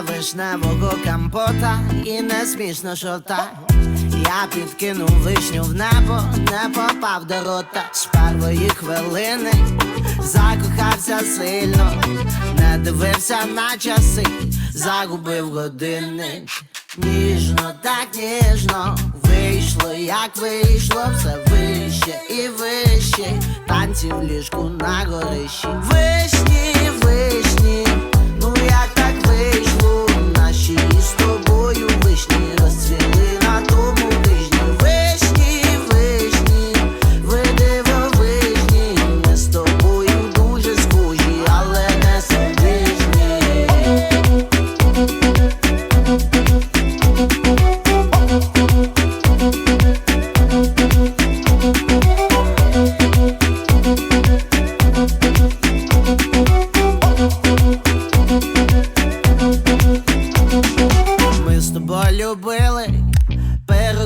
Вишневого компота і не смішно, що так Я підкинув вишню в небо, не попав до рота з першої хвилини, закохався сильно, не дивився на часи, загубив години. Ніжно, так ніжно, вийшло, як вийшло, все вище і вище, танці в ліжку на горищі. Вишні,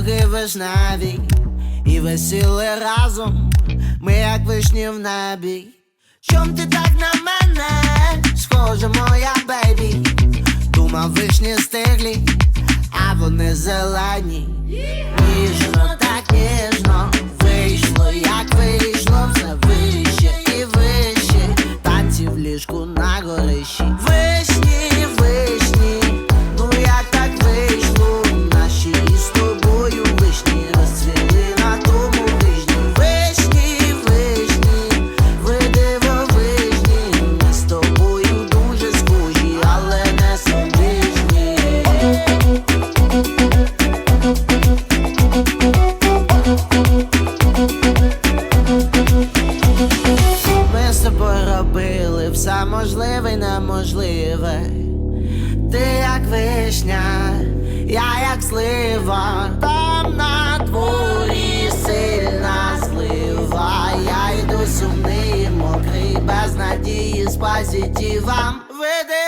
пироги вишневі і весіли разом, ми як вишні в небі. Чом ти так на мене, схоже, моя бейбі? Думав вишні стиглі, а вони зелені. Ми з тобою робили все можливе й неможливе. Ти як вишня, я як слива, там на дворі сильна злива. Я йду сумний, мокрий, без надії з позитивом. Види